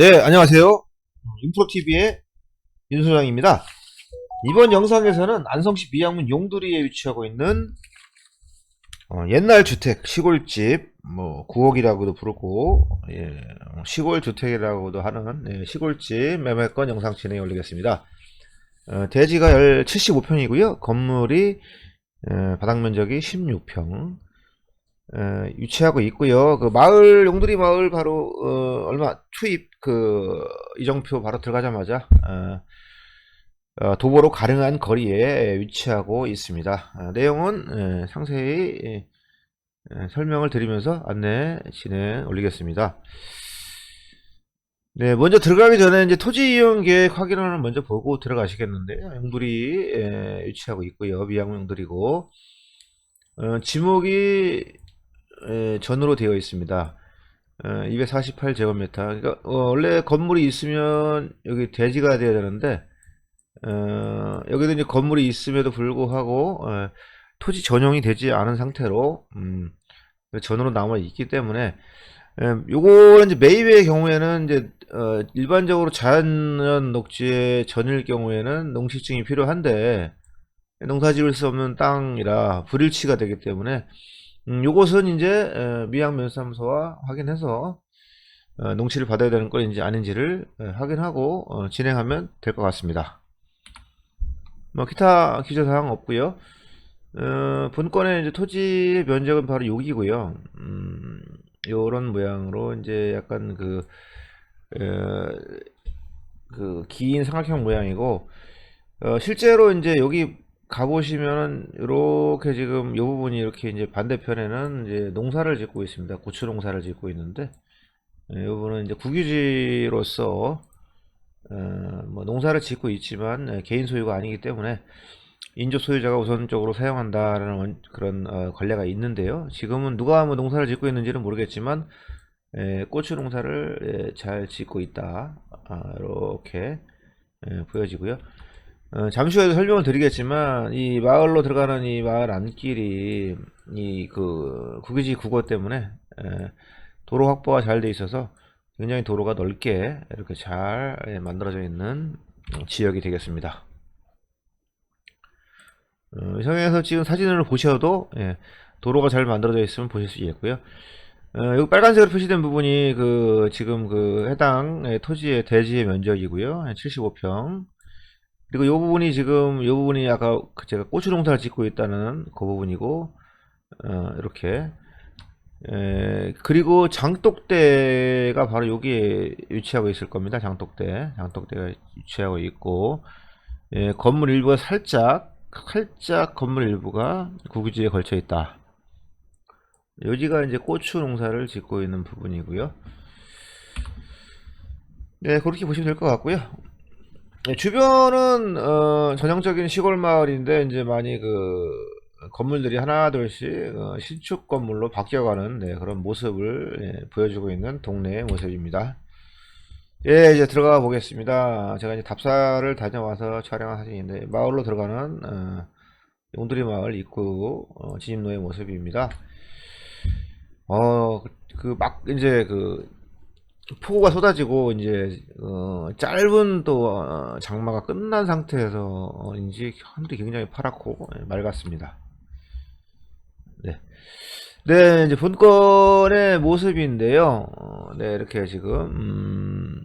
네, 안녕하세요. 인프로TV의 윤소장입니다. 이번 영상에서는 안성시 미양문 용두리에 위치하고 있는 어, 옛날 주택, 시골집, 뭐, 구옥이라고도 부르고, 예, 시골 주택이라고도 하는 예, 시골집 매매권 영상 진행해 올리겠습니다. 어, 대지가 75평이고요. 건물이 에, 바닥 면적이 16평. 에, 위치하고 있고요. 그 마을 용두리 마을 바로 어, 얼마 투입 그 이정표 바로 들어가자마자 어, 어, 도보로 가능한 거리에 위치하고 있습니다. 아, 내용은 에, 상세히 에, 에, 설명을 드리면서 안내 진행 올리겠습니다. 네, 먼저 들어가기 전에 이제 토지 이용 계획 확인을 먼저 보고 들어가시겠는데요. 용두리 에, 위치하고 있고요. 미양문 용두리고 어, 지목이 에, 전으로 되어 있습니다. 248제곱미터. 그러니까 어, 원래 건물이 있으면 여기 대지가 돼야 되는데 어, 여기도 이제 건물이 있음에도 불구하고 어, 토지 전용이 되지 않은 상태로 음, 전으로 남아 있기 때문에 음, 요거는 이제 매입의 경우에는 이제 어, 일반적으로 자연 녹지의 전일 경우에는 농시증이 필요한데 농사 지을 수 없는 땅이라 불일치가 되기 때문에 음, 요것은 이제 에, 미양면사무소와 확인해서 어, 농취를 받아야 되는 건인지 아닌지를 에, 확인하고 어, 진행하면 될 것 같습니다. 뭐 기타 기저사항 없고요. 어, 본건의 이제 토지 면적은 바로 여기고요. 음, 요런 모양으로 이제 약간 그, 에, 그긴 삼각형 모양이고 어, 실제로 이제 여기 가보시면은 이렇게 지금 이 부분이 이렇게 이제 반대편에는 이제 농사를 짓고 있습니다. 고추 농사를 짓고 있는데 이 부분은 이제 국유지로서 어, 뭐 농사를 짓고 있지만 에, 개인 소유가 아니기 때문에 인조 소유자가 우선적으로 사용한다라는 원- 그런 어, 관례가 있는데요. 지금은 누가 뭐 농사를 짓고 있는지는 모르겠지만 에, 고추 농사를 에, 잘 짓고 있다. 아, 이렇게 에, 보여지고요. 어, 잠시 후에도 설명을 드리겠지만 이 마을로 들어가는 이 마을 안길이 이 그 국유지 국어 때문에 에, 도로 확보가 잘 돼 있어서 굉장히 도로가 넓게 이렇게 잘 예, 만들어져 있는 어, 지역이 되겠습니다. 어, 이 성에서 찍은 사진을 보셔도 예, 도로가 잘 만들어져 있으면 보실 수 있겠고요. 어, 여기 빨간색으로 표시된 부분이 그 지금 그 해당 예, 토지의 대지의 면적이고요. 75평. 그리고 이 부분이 지금 이 부분이 아까 그 제가 고추 농사를 짓고 있다는 그 부분이고 어, 이렇게 에, 그리고 장독대가 바로 여기에 위치하고 있을 겁니다. 장독대 장독대가 위치하고 있고 예, 건물 일부가 살짝 살짝 건물 일부가 국유지에 걸쳐 있다. 여기가 이제 고추 농사를 짓고 있는 부분이고요. 네, 그렇게 보시면 될 것 같고요. 네, 주변은 어, 전형적인 시골 마을인데 이제 많이 그 건물들이 하나둘씩 어, 신축 건물로 바뀌어가는 네, 그런 모습을 예, 보여주고 있는 동네의 모습입니다. 예, 이제 들어가 보겠습니다. 제가 이제 답사를 다녀와서 촬영한 사진인데 마을로 들어가는 어, 용두리 마을 입구 어, 진입로의 모습입니다. 어, 그 막 이제 그 폭우가 쏟아지고 이제 어, 짧은 또 어, 장마가 끝난 상태에서인지 하늘이 굉장히 파랗고 예, 맑았습니다. 네. 네, 이제 본건의 모습인데요. 어, 네, 이렇게 지금 음,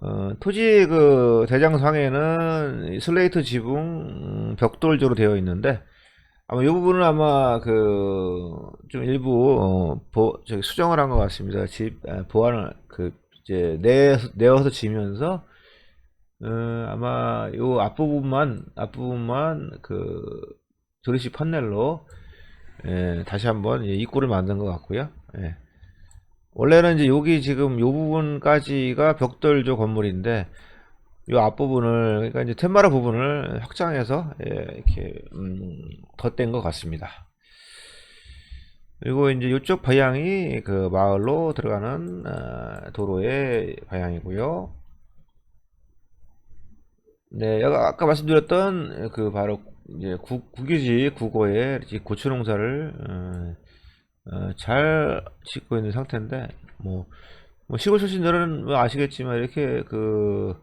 어, 토지 그 대장상에는 이 슬레이트 지붕 음, 벽돌조로 되어 있는데 아마 이 부분은 아마 그 좀 일부 어, 보, 수정을 한 것 같습니다. 집 아, 보완을 그 이제 내 내어서 지면서 어, 아마 요 앞부분만 앞부분만 그 조리식 판넬로 예, 다시 한번 입구를 만든 것 같고요. 예. 원래는 이제 여기 지금 요 부분까지가 벽돌조 건물인데 요 앞부분을 그러니까 이제 텐마라 부분을 확장해서 예, 이렇게 음, 덧댄 것 같습니다. 그리고 이제 이쪽 방향이 그 마을로 들어가는 어, 도로의 방향이고요. 네, 아까 말씀드렸던 그 바로 이제 국, 국유지 국어에 이제 고추 농사를 어, 어, 잘 짓고 있는 상태인데 뭐 뭐 시골 출신들은 뭐 아시겠지만 이렇게 그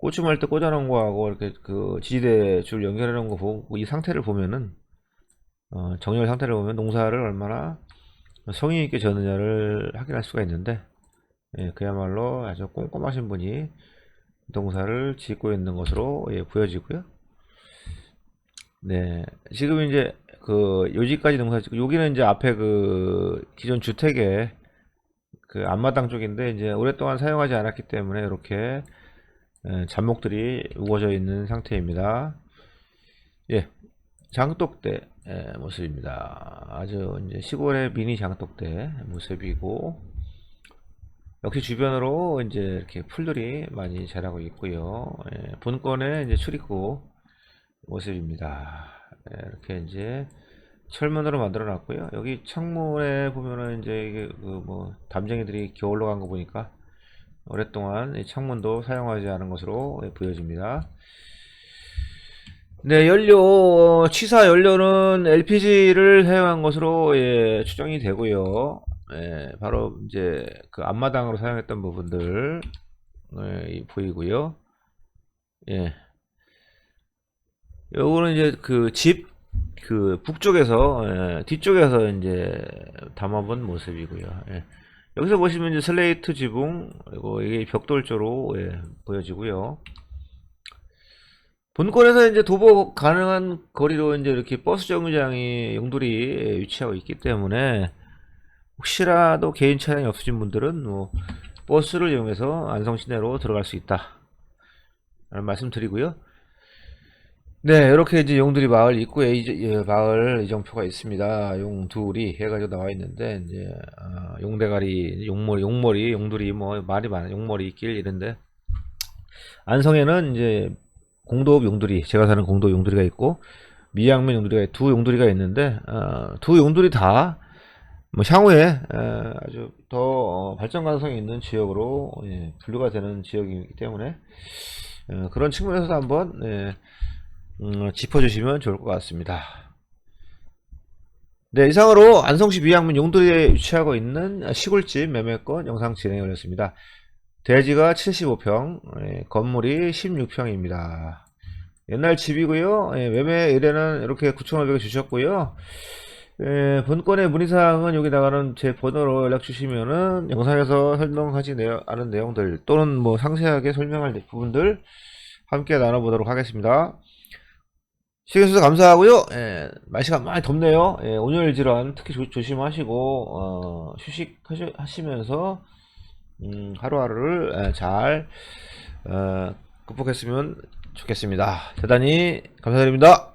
고추말 때 꽂아놓은 거하고 이렇게 그 지지대 줄 연결해 놓은 거 보고 이 상태를 보면은 어, 정렬 상태를 보면 농사를 얼마나 성의 있게 졌느냐를 확인할 수가 있는데 예, 그야말로 아주 꼼꼼하신 분이 농사를 짓고 있는 것으로 예, 보여지고요. 네, 지금 이제 그 요지까지 농사 짓고 여기는 이제 앞에 그 기존 주택의 그 앞마당 쪽인데 이제 오랫동안 사용하지 않았기 때문에 이렇게 예, 잡목들이 우거져 있는 상태입니다. 예, 장독대 예, 모습입니다. 아주 이제 시골의 미니 장독대 모습이고 역시 주변으로 이제 이렇게 풀들이 많이 자라고 있고요. 예, 본권의 이제 출입구 모습입니다. 예, 이렇게 이제 철문으로 만들어 놨고요. 여기 창문에 보면은 이제 그 뭐 담쟁이들이 겨울로 간 거 보니까 오랫동안 이 창문도 사용하지 않은 것으로 예, 보여집니다. 네, 연료, 취사 연료는 LPG를 사용한 것으로 예, 추정이 되고요. 예, 바로 이제 그 앞마당으로 사용했던 부분들 예, 보이고요. 예. 요거는 이제 그집그 북쪽에서 예, 뒤쪽에서 이제 담아본 모습이고요. 예. 여기서 보시면 이제 슬레이트 지붕 그리고 이게 벽돌조로 예, 보여지고요. 본권에서 이제 도보 가능한 거리로 이제 이렇게 버스 정류장이 용돌이 위치하고 있기 때문에 혹시라도 개인 차량이 없으신 분들은 뭐 버스를 이용해서 안성 시내로 들어갈 수 있다. 라는 말씀 드리고요. 네, 이렇게 이제 용두리 마을 입구에 이, 예, 마을 이정표가 있습니다. 용두리 해가지고 나와 있는데 이제 아, 용대가리, 용머리, 용머리, 용두리 뭐 말이 많아. 용머리 길 이런데 안성에는 이제 공도읍 용두리, 제가 사는 공도읍 용두리가 있고 미양면 용두리가 두 용두리가 있는데 어, 두 용두리 다 뭐 향후에 에, 아주 더 어, 발전 가능성이 있는 지역으로 예, 분류가 되는 지역이기 때문에 어, 그런 측면에서도 한번 예, 음, 짚어주시면 좋을 것 같습니다. 네, 이상으로 안성시 미양면 용도리에 위치하고 있는 시골집 매매권 영상 진행해 올렸습니다. 대지가 75평, 예, 건물이 16평입니다. 옛날 집이고요. 예, 매매 의뢰는 이렇게 9,500원 주셨고요. 예, 본건의 문의사항은 여기다가는 제 번호로 연락 주시면은 영상에서 설명하지 않은 내용들 또는 뭐 상세하게 설명할 부분들 함께 나눠보도록 하겠습니다. 시청해주셔서 감사하고요. 예, 날씨가 많이 덥네요. 예, 온열 질환 특히 조, 심하시고 어, 휴식하시면서 음, 하루하루를 예, 잘 어, 극복했으면 좋겠습니다. 대단히 감사드립니다.